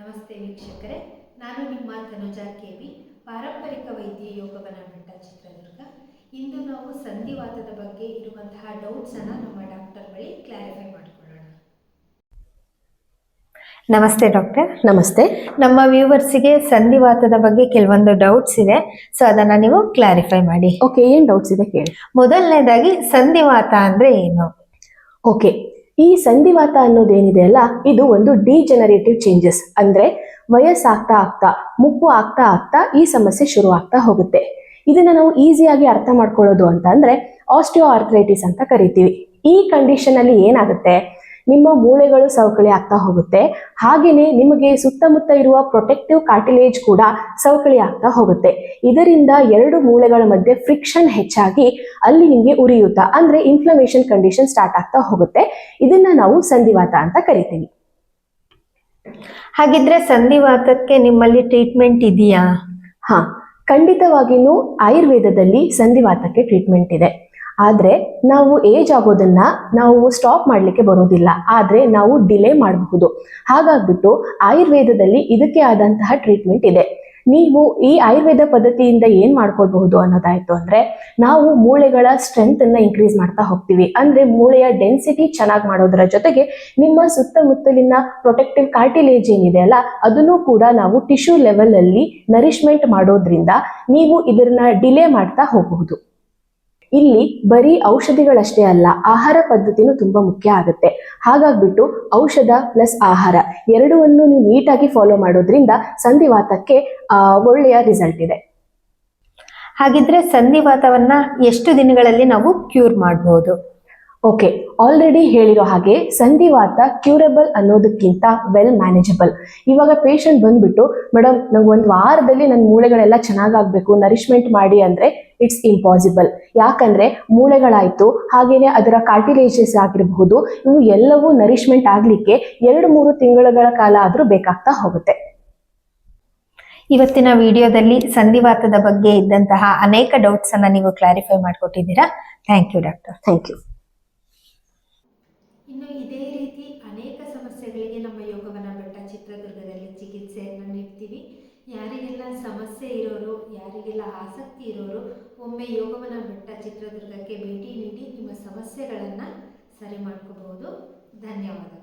ನಮಸ್ತೆ ವೀಕ್ಷಕರೇ. ನಾನು ನಿಮ್ಮ ತನುಜಾ ಕೆ ಬಿ ಪಾರಂಪರಿಕ ವೈದ್ಯ ಯೋಗವನ ಮಠ ಚಿತ್ರದುರ್ಗ. ಇಂದು ನಾವು ಸಂಧಿವಾತದ ಬಗ್ಗೆ ಇರುವಂತಹ ಡೌಟ್ಸನ್ನು ನಮ್ಮ ಡಾಕ್ಟರ್ ಬಳಿ ಕ್ಲಾರಿಫೈ ಮಾಡಿಕೊಳ್ಳೋಣ. ನಮಸ್ತೆ ಡಾಕ್ಟರ್ ನಮಸ್ತೆ. ನಮ್ಮ ವ್ಯೂವರ್ಸಿಗೆ ಸಂಧಿವಾತದ ಬಗ್ಗೆ ಕೆಲವೊಂದು ಡೌಟ್ಸ್ ಇದೆ. ಸೊ ಅದನ್ನು ನೀವು ಕ್ಲಾರಿಫೈ ಮಾಡಿ. ಓಕೆ ಏನು ಡೌಟ್ಸ್ ಇದೆ ಕೇಳಿ. ಮೊದಲನೇದಾಗಿ ಸಂಧಿವಾತ ಅಂದ್ರೆ ಏನು? ಓಕೆ ಈ ಸಂಧಿವಾತ ಅನ್ನೋದೇನಿದೆ ಅಲ್ಲ, ಇದು ಒಂದು ಡಿಜೆನರೇಟಿವ್ ಚೇಂಜಸ್ ಅಂದ್ರೆ ವಯಸ್ಸಾಗ್ತಾ ಆಗ್ತಾ, ಮುಪ್ಪು ಆಗ್ತಾ ಆಗ್ತಾ ಈ ಸಮಸ್ಯೆ ಶುರು ಆಗ್ತಾ ಹೋಗುತ್ತೆ. ಇದನ್ನ ನಾವು ಈಸಿಯಾಗಿ ಅರ್ಥ ಮಾಡ್ಕೊಳ್ಳೋದು ಅಂತ ಅಂದ್ರೆ ಆಸ್ಟಿಯೋ ಆರ್ಥ್ರೈಟಿಸ್ ಅಂತ ಕರಿತೀವಿ. ಈ ಕಂಡೀಷನ್ ಅಲ್ಲಿ ಏನಾಗುತ್ತೆ? ನಿಮ್ಮ ಮೂಳೆಗಳು ಸವಕಳಿ ಆಗ್ತಾ ಹೋಗುತ್ತೆ. ಹಾಗೆಯೇ ನಿಮಗೆ ಸುತ್ತಮುತ್ತ ಇರುವ ಪ್ರೊಟೆಕ್ಟಿವ್ ಕಾರ್ಟಿಲೇಜ್ ಕೂಡ ಸವಕಳಿ ಆಗ್ತಾ ಹೋಗುತ್ತೆ. ಇದರಿಂದ ಎರಡು ಮೂಳೆಗಳ ಮಧ್ಯೆ ಫ್ರಿಕ್ಷನ್ ಹೆಚ್ಚಾಗಿ ಅಲ್ಲಿ ನಿಮಗೆ ಉರಿಯೂತ ಅಂದ್ರೆ ಇನ್ಫ್ಲಮೇಷನ್ ಕಂಡೀಷನ್ ಸ್ಟಾರ್ಟ್ ಆಗ್ತಾ ಹೋಗುತ್ತೆ. ಇದನ್ನ ನಾವು ಸಂಧಿವಾತ ಅಂತ ಕರಿತೀವಿ. ಹಾಗಿದ್ರೆ ಸಂಧಿವಾತಕ್ಕೆ ನಿಮ್ಮಲ್ಲಿ ಟ್ರೀಟ್ಮೆಂಟ್ ಇದೆಯಾ? ಹಾ ಖಂಡಿತವಾಗಿಯೂ ಆಯುರ್ವೇದದಲ್ಲಿ ಸಂಧಿವಾತಕ್ಕೆ ಟ್ರೀಟ್ಮೆಂಟ್ ಇದೆ. ಆದ್ರೆ ನಾವು ಏಜ್ ಆಗೋದನ್ನ ನಾವು ಸ್ಟಾಪ್ ಮಾಡ್ಲಿಕ್ಕೆ ಬರೋದಿಲ್ಲ. ಆದ್ರೆ ನಾವು ಡಿಲೇ ಮಾಡಬಹುದು. ಹಾಗಾಗ್ಬಿಟ್ಟು ಆಯುರ್ವೇದದಲ್ಲಿ ಇದಕ್ಕೆ ಆದಂತಹ ಟ್ರೀಟ್ಮೆಂಟ್ ಇದೆ. ನೀವು ಈ ಆಯುರ್ವೇದ ಪದ್ಧತಿಯಿಂದ ಏನ್ ಮಾಡ್ಕೊಳ್ಬಹುದು ಅನ್ನೋದಾಯ್ತು ಅಂದ್ರೆ ನಾವು ಮೂಳೆಗಳ ಸ್ಟ್ರೆಂತ್ ಅನ್ನ ಇನ್ಕ್ರೀಸ್ ಮಾಡ್ತಾ ಹೋಗ್ತೀವಿ. ಅಂದ್ರೆ ಮೂಳೆಯ ಡೆನ್ಸಿಟಿ ಚೆನ್ನಾಗಿ ಮಾಡೋದರ ಜೊತೆಗೆ ನಿಮ್ಮ ಸುತ್ತಮುತ್ತಲಿನ ಪ್ರೊಟೆಕ್ಟಿವ್ ಕಾರ್ಟಿಲೇಜ್ ಏನಿದೆ ಅಲ್ಲ, ಅದನ್ನು ಕೂಡ ನಾವು ಟಿಶ್ಯೂ ಲೆವೆಲ್ ಅಲ್ಲಿ ನರಿಶ್ಮೆಂಟ್ ಮಾಡೋದ್ರಿಂದ ನೀವು ಇದನ್ನ ಡಿಲೇ ಮಾಡ್ತಾ ಹೋಗಬಹುದು. ಇಲ್ಲಿ ಬರೀ ಔಷಧಿಗಳಷ್ಟೇ ಅಲ್ಲ ಆಹಾರ ಪದ್ಧತಿನೂ ತುಂಬಾ ಮುಖ್ಯ ಆಗುತ್ತೆ. ಹಾಗಾಗ್ಬಿಟ್ಟು ಔಷಧ ಪ್ಲಸ್ ಆಹಾರ ಎರಡನ್ನು ನೀವು ನೀಟಾಗಿ ಫಾಲೋ ಮಾಡೋದ್ರಿಂದ ಸಂಧಿವಾತಕ್ಕೆ ಆ, ಒಳ್ಳೆಯ ರಿಸಲ್ಟ್ ಇದೆ. ಹಾಗಿದ್ರೆ ಸಂಧಿವಾತವನ್ನ ಎಷ್ಟು ದಿನಗಳಲ್ಲಿ ನಾವು ಕ್ಯೂರ್ ಮಾಡಬಹುದು ಓಕೆ ಆಲ್ರೆಡಿ ಹೇಳಿರೋ ಹಾಗೆ ಸಂಧಿವಾತ ಕ್ಯೂರಬಲ್ ಅನ್ನೋದಕ್ಕಿಂತ ವೆಲ್ ಮ್ಯಾನೇಜಬಲ್ ಇವಾಗ ಪೇಷಂಟ್ ಬಂದ್ಬಿಟ್ಟು ಮೇಡಮ್ ನಂಗೆ ಒಂದು ವಾರದಲ್ಲಿ ನನ್ನ ಮೂಳೆಗಳೆಲ್ಲ ಚೆನ್ನಾಗಾಗಬೇಕು ನರಿಶ್ಮೆಂಟ್ ಮಾಡಿ ಅಂದ್ರೆ ಇಟ್ಸ್ ಇಂಪಾಸಿಬಲ್ ಯಾಕಂದ್ರೆ ಮೂಳೆಗಳಾಯ್ತು ಹಾಗೇನೆ ಅದರ ಕಾರ್ಟಿಲೇಜಸ್ ಆಗಿರಬಹುದು ಇವು ಎಲ್ಲವೂ ನರಿಶ್ಮೆಂಟ್ ಆಗ್ಲಿಕ್ಕೆ ಎರಡು ಮೂರು ತಿಂಗಳುಗಳ ಕಾಲ ಆದ್ರೂ ಬೇಕಾಗ್ತಾ ಹೋಗುತ್ತೆ. ಇವತ್ತಿನ ವಿಡಿಯೋದಲ್ಲಿ ಸಂಧಿವಾತದ ಬಗ್ಗೆ ಇದ್ದಂತಹ ಅನೇಕ ಡೌಟ್ಸ್ ಅನ್ನ ನೀವು clarify ಮಾಡಿಕೊಟ್ಟಿದ್ದೀರಾ. Thank you doctor thank you ಇನ್ನು ಇದೇ ರೀತಿ ಅನೇಕ ಸಮಸ್ಯೆಗಳಿಗೆ ನಮ್ಮ ಯೋಗವನ ಬೆಟ್ಟ ಚಿತ್ರದುರ್ಗದಲ್ಲಿ ಚಿಕಿತ್ಸೆಯನ್ನು ನೀಡ್ತೀವಿ. ಯಾರಿಗೆಲ್ಲ ಸಮಸ್ಯೆ ಇರೋರು, ಯಾರಿಗೆಲ್ಲ ಆಸಕ್ತಿ ಇರೋರು, ಒಮ್ಮೆ ಯೋಗವನ ಬೆಟ್ಟ ಚಿತ್ರದುರ್ಗಕ್ಕೆ ಭೇಟಿ ನೀಡಿ ನಿಮ್ಮ ಸಮಸ್ಯೆಗಳನ್ನು ಸರಿ ಮಾಡ್ಕೋಬಹುದು. ಧನ್ಯವಾದಗಳು.